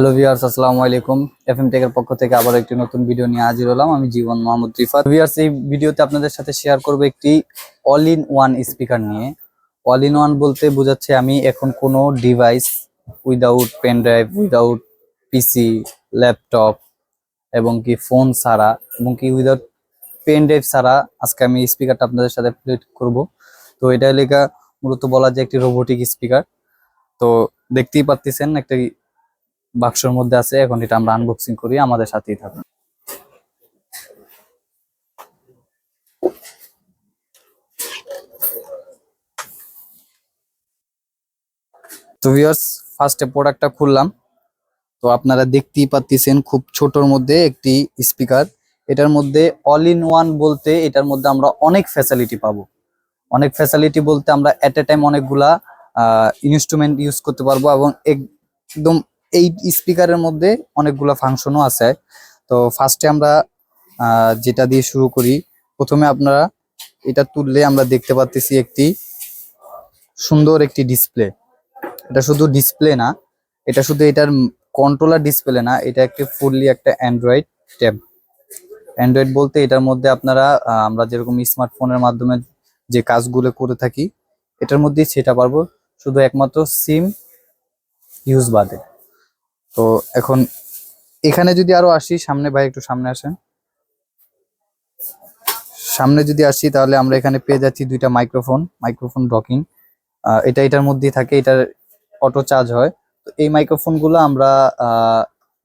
Hello viewers আসসালামু আলাইকুম। FM টেকের পক্ষ থেকে আবার একটি নতুন ভিডিও নিয়ে হাজির হলাম। আমি জীবন মোহাম্মদ রিফাত। ভিউয়ার্স এই ভিডিওতে আপনাদের সাথে শেয়ার করব একটি অল ইন ওয়ান স্পিকার নিয়ে। অল ইন ওয়ান বলতে বোঝাচ্ছে আমি এখন কোনো device without pen drive without PC laptop এবং কি ফোন ছাড়া এবং কি উইদাউট পেন ড্রাইভ ছাড়া আজকে আমি স্পিকারটা আপনাদের সাথে প্লে করব। তো এটা লেখা মূলত বলা যায় একটি রোবোটিক স্পিকার তো দেখতেই পাচ্ছেন একটা বাক্সের মধ্যে আছে, এখন এটা আমরা আনবক্সিং করি, আমাদের সাথেই থাকুন। তো ভিউয়ার্স ফার্স্টে প্রোডাক্টটা খুললাম। তো আপনারা দেখতেই পাচ্ছেন খুব ছোটর মধ্যে একটি স্পিকার এটার মধ্যে অল ইন ওয়ান বলতে এটার মধ্যে আমরা অনেক ফ্যাসিলিটি পাবো। অনেক ফ্যাসিলিটি বলতে আমরা এট এ টাইম অনেকগুলা ইনস্ট্রুমেন্ট ইউজ করতে পারব এবং একদম এই স্পিকারের মধ্যে অনেকগুলা ফাংশনও আছে। তো ফার্স্টে আমরা যেটা দিয়ে শুরু করি, প্রথমে আপনারা এটা তুললে আমরা দেখতে পাচ্তেছি একটি সুন্দর একটি ডিসপ্লে এটা শুধু ডিসপ্লে না, এটা শুধু এটার কন্ট্রোলার ডিসপ্লে না, এটা একটি ফুললি একটা অ্যান্ড্রয়েড ট্যাব অ্যান্ড্রয়েড বলতে এটার মধ্যে আপনারা আমরা যেরকম স্মার্টফোনের মাধ্যমে যে কাজগুলো করে থাকি, এটার মধ্যেই সেটা পারব। শুধু একমাত্র সিম ইউজ বাদে। তো এখন এখানে যদি আরও আসি, সামনে ভাই একটু সামনে আসেন। সামনে যদি আসি, তাহলে আমরা এখানে পেয়ে যাচ্ছি দুইটা মাইক্রোফোন মাইক্রোফোন ডকিং এটা এটার মধ্যেই থাকে, এটার অটো চার্জ হয়। তো এই মাইক্রোফোনগুলো আমরা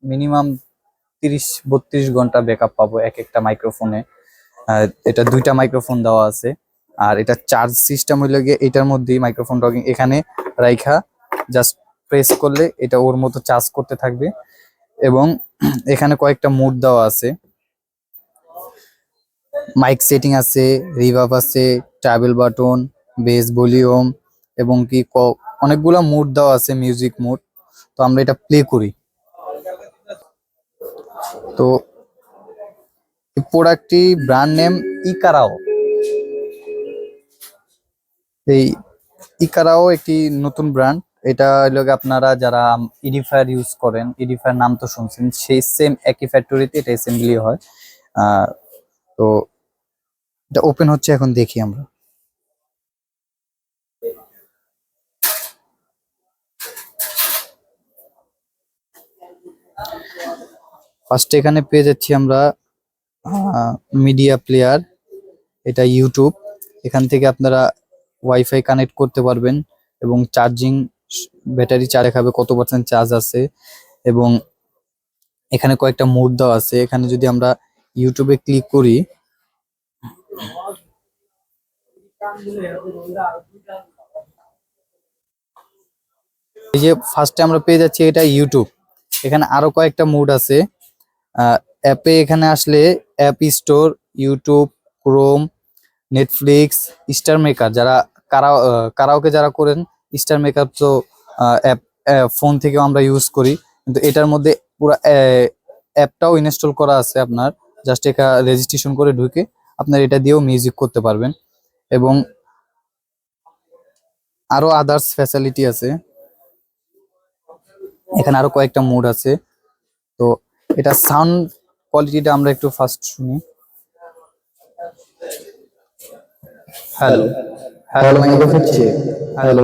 মিনিমাম তিরিশ, বত্রিশ ঘণ্টা ব্যাকআপ পাবো এক একটা মাইক্রোফোনে এটা দুইটা মাইক্রোফোন দেওয়া আছে। আর এটা চার্জ সিস্টেম হইলে গিয়ে এটার মধ্যেই মাইক্রোফোন ডকিং এখানে রাইখা জাস্ট প্রেস করলে এটা ওর মতো চার্জ করতে থাকবে। এবং এখানে কয়েকটা মোড দেওয়া আছে। মাইক সেটিং আছে রিভাব আছে ট্রাভেল বাটন বেস ভলিউম এবং কি অনেকগুলা মুড দেওয়া আছে মিউজিক মুড তো আমরা এটা প্লে করি। তো প্রোডাক্টটি ব্র্যান্ড নেম ইকারাও এই ইকারাও একটি নতুন ব্র্যান্ড এটা হলো আপনারা যারা ইডিফায়ার ইউজ করেন ইডিফায়ার নাম তো শুনছেন, সেই সেম একই ফ্যাক্টরিতে এটা অ্যাসেম্বলি হয়। তো এটা ওপেন হচ্ছে এখন দেখি আমরা। ফার্স্ট এখানে পেয়ে যাচ্ছি আমরা মিডিয়া প্লেয়ার এটা ইউটিউব এখান থেকে আপনারা ওয়াইফাই কানেক্ট করতে পারবেন এবং চার্জিং ব্যাটারি চার্জ দেখাবে কত পার্সেন্ট চার্জ আছে? এবং এখানে কয়েকটা মোড দেওয়া আছে। এখানে যদি আমরা ইউটিউবে ক্লিক করি, এই যে ফার্স্টে আমরা পেয়ে যাচ্ছি এটা ইউটিউব এখানে আরও কয়েকটা মোড আছে। অ্যাপে এখানে আসলে app store YouTube Chrome Netflix star maker যারা কারা কারাওকে যারা করেন স্টার মেকআপ তো অ্যাপ ফোন থেকেও আমরা ইউজ করি। কিন্তু এটার মধ্যে পুরো অ্যাপটাও ইনস্টল করা আছে আপনার। জাস্ট এটা রেজিস্ট্রেশন করে ঢুকে আপনার এটা দিয়েও মিউজিক করতে পারবেন। এবং আরও আদার্স ফ্যাসিলিটি আছে। এখানে আরও কয়েকটা মোড আছে। তো এটা সাউন্ড কোয়ালিটিটা আমরা একটু ফার্স্ট শুনি। Hello hello hello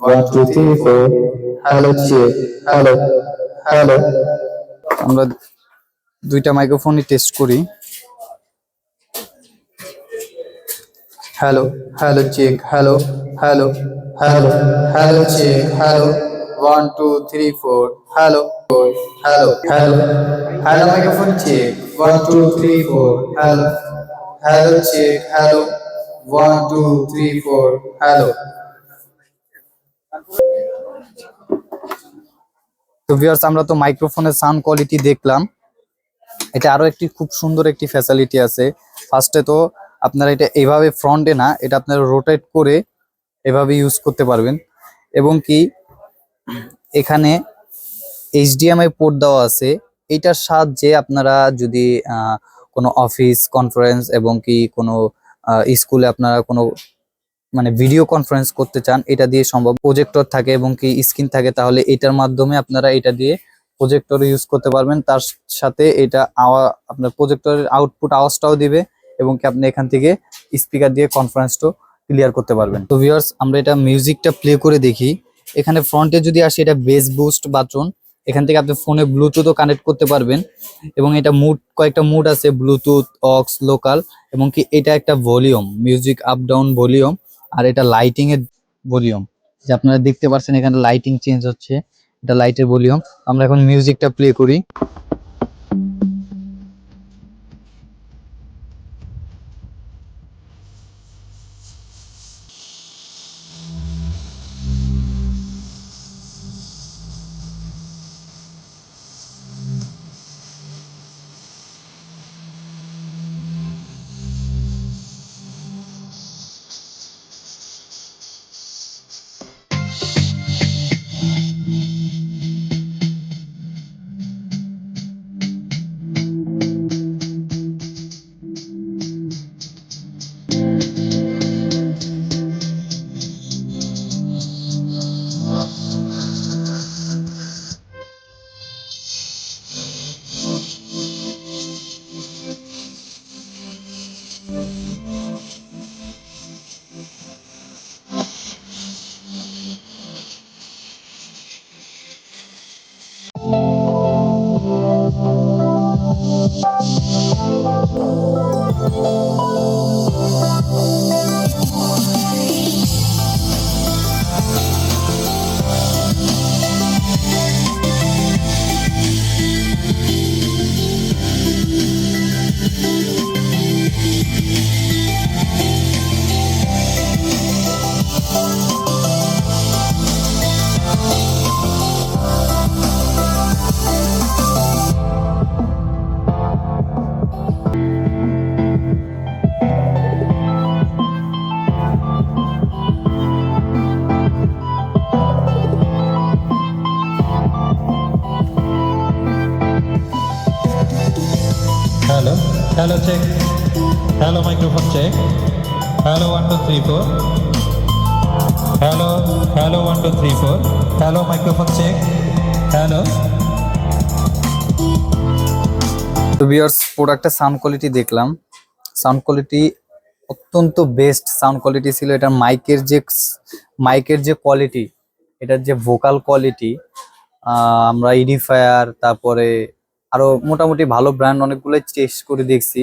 one two three four hello check hello hello আমরা দুইটা মাইক্রোফোনই টেস্ট করি। Hello hello check hello hello hello hello check hello one two three four hello hello hello hello microphone check one two three four hello hello check hello one two three four hello তো viewers আমরা তো মাইক্রোফোনের sound quality দেখলাম। এটা আরও একটি খুব সুন্দর একটি ফ্যাসিলিটি আছে। ফার্স্টে তো আপনারা এটা এভাবে ফ্রন্টে না, এটা আপনারা রোটেট করে এভাবে ইউজ করতে পারবেন। এবং কি, এখানে এইচডিএমআই পোর্ট দেওয়া আছে। এটার সাহায্যে আপনারা যদি কোনো অফিস কনফারেন্স এবং কি কোনো স্কুলে আপনারা কোনো মানে ভিডিও কনফারেন্স করতে চান, এটা দিয়ে সম্ভব। প্রজেক্টর থাকে এবং কি স্ক্রিন থাকে, তাহলে এটার মাধ্যমে আপনারা এটা দিয়ে প্রজেক্টর ইউজ করতে পারবেন। তার সাথে এটা আওয়া, আপনার প্রজেক্টরের আউটপুট আওয়াজটাও দিবে এবং কি আপনি এখান থেকে স্পিকার দিয়ে কনফারেন্সটাও ক্লিয়ার করতে পারবেন। তো ভিউয়ার্স আমরা এটা মিউজিকটা প্লে করে দেখি। এখানে ফ্রন্টে যদি আসে, এটা বেস বুস্ট বাটন এখান থেকে আপনি ফোনে ব্লুটুথও কানেক্ট করতে পারবেন এবং এটা মুড কয়েকটা মুড আছে ব্লুটুথ অক্স লোকাল এবং কি এটা একটা volume music up down volume আর এটা লাইটিং এর ভলিউম যে আপনারা দেখতে পাচ্ছেন এখানে লাইটিং চেঞ্জ হচ্ছে, এটা লাইটের ভলিউম আমরা এখন মিউজিকটা প্লে করি। Hello, check. Hello, microphone check. Hello, one, two, three, four. Hello, hello, one, two, three, four. Hello, microphone check. Hello. তো ভিউয়ার্স প্রোডাক্টের সাউন্ড কোয়ালিটি দেখলাম সাউন্ড কোয়ালিটি অত্যন্ত বেস্ট সাউন্ড কোয়ালিটি ছিল এটা মাইকের যে মাইকের যে কোয়ালিটি এটার যে ভোকাল কোয়ালিটি আমরা ইডিফায়ার তারপরে আরও মোটামুটি ভালো ব্র্যান্ড অনেকগুলো টেস্ট করে দেখছি।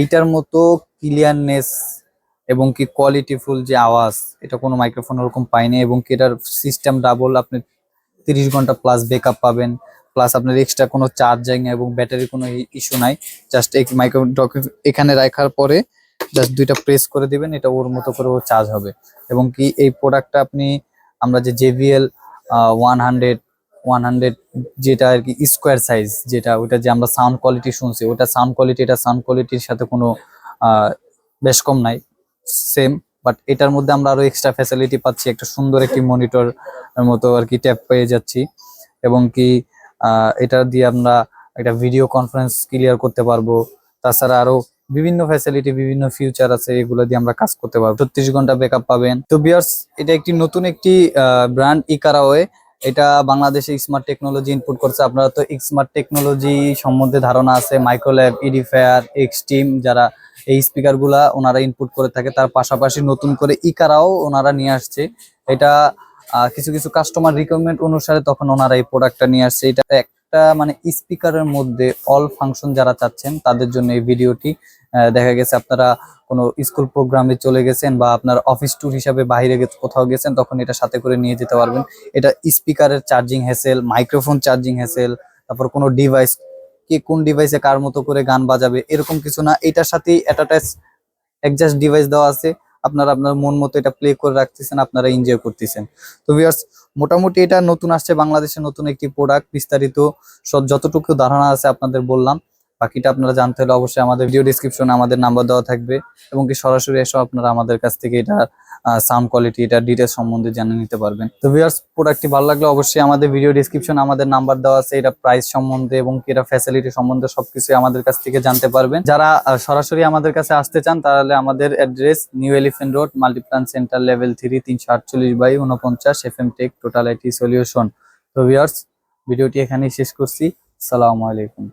এইটার মতো ক্লিয়ারনেস এবং কি কোয়ালিটিফুল যে আওয়াজ, এটা কোনো মাইক্রোফোন ওরকম পাইনি এবং কি এটার সিস্টেম ডাবল আপনি তিরিশ ঘণ্টা প্লাস ব্যাকআপ পাবেন প্লাস আপনার এক্সট্রা কোনো চার্জিং এবং ব্যাটারির কোনো ইস্যু নাই। জাস্ট এই মাইক্রো এখানে রাখার পরে জাস্ট দুইটা প্রেস করে দিবেন, এটা ওর মতো করে ও চার্জ হবে। এবং কি এই প্রোডাক্টটা আপনি আমরা যে JBL one hundred one hundred যেটা আর কি স্কোয়ার সাইজ যেটা ওটা যে আমরা সাউন্ড কোয়ালিটি শুনছি ওটা সাউন্ড কোয়ালিটি এটা সাউন্ড কোয়ালিটির সাথে কোনো বেশ কম নাই সেম বাট এটার মধ্যে আমরা আরও এক্সট্রা ফ্যাসিলিটি পাচ্ছি, একটা সুন্দর একটি মনিটর মতো আর কি ট্যাপ পেয়ে যাচ্ছি, এবং কি এটা দিয়ে আমরা একটা ভিডিও কনফারেন্স ক্লিয়ার করতে পারব, তাছাড়া আরও বিভিন্ন ফ্যাসিলিটি বিভিন্ন ফিউচার আছে, এগুলো দিয়ে আমরা কাজ করতে পারব। ছত্রিশ ঘণ্টা ব্যাকআপ পাবেন। তো বিয়ার্স এটা একটি নতুন একটি ব্র্যান্ড ইকারাওয়ে এটা বাংলাদেশে স্মার্ট টেকনোলজি ইনপুট করছে। আপনারা তো স্মার্ট টেকনোলজি সম্বন্ধে ধারণা আছে মাইক্রোল্যাব ইডিফায়ার এক্সটিম যারা এই স্পিকারগুলা ওনারা ইনপুট করে থাকে, তার পাশাপাশি নতুন করে ইকারাও ওনারা নিয়ে আসছে। এটা কিছু কিছু কাস্টমার রিকোয়ারমেন্ট অনুসারে তখন ওনারা এই প্রোডাক্টটা নিয়ে আসছে। এটা একটা মানে স্পিকারের মধ্যে অল ফাংশন যারা চাচ্ছেন, তাদের জন্য এই ভিডিওটি দেখা গেছে আপনারা কোনো স্কুল প্রোগ্রামে চলে গেছেন বা আপনার অফিস ট্যুর হিসাবে বাইরে কোথাও গেছেন, তখন এটা সাথে করে নিয়ে যেতে পারবেন। এটা স্পিকারের charging hassle, microphone charging hassle, তারপর কোনো ডিভাইস কে কোন ডিভাইসে কার মতো করে গান বাজাবে, এরকম কিছু না। এটার সাথেই অ্যাটাটাচ একজাস্ট ডিভাইস দেওয়া আছে। আপনারা আপনার মন মতো এটা প্লে করে রাখতেছেন, আপনারা এনজয় করতেছেন। তো ভিউয়ার্স মোটামুটি এটা নতুন আসছে, বাংলাদেশে নতুন একটি প্রোডাক্ট বিস্তারিত, সব যতটুকু ধারণা আছে আপনাদের বললাম। বাকিটা আপনারা জানতে হলে অবশ্যই আমাদের ভিডিও ডিসক্রিপশনে আমাদের নাম্বার দেওয়া থাকবে। এবং কি সরাসরি এসে আপনারা আমাদের কাছ থেকে এটা সাউন্ড কোয়ালিটি এটা ডিটেলস সম্বন্ধে জেনে নিতে পারবেন। তো ভিউয়ার্স প্রোডাক্টটি ভালো লাগলে অবশ্যই আমাদের ভিডিও ডিসক্রিপশন আমাদের নাম্বার দেওয়া আছে। এটা প্রাইস সম্বন্ধে এবং এটা ফ্যাসিলিটি সম্বন্ধে সবকিছু আমাদের কাছ থেকে জানতে পারবেন। যারা সরাসরি আমাদের কাছে আসতে চান, তাহলে আমাদের address New Elephant Road Multiplan centre level three তিনশো আটচল্লিশ বাই উনপঞ্চাশ F M tech total IT solution তো ভিউয়ার্স ভিডিওটি এখানেই শেষ করছি। সালামু আলাইকুম।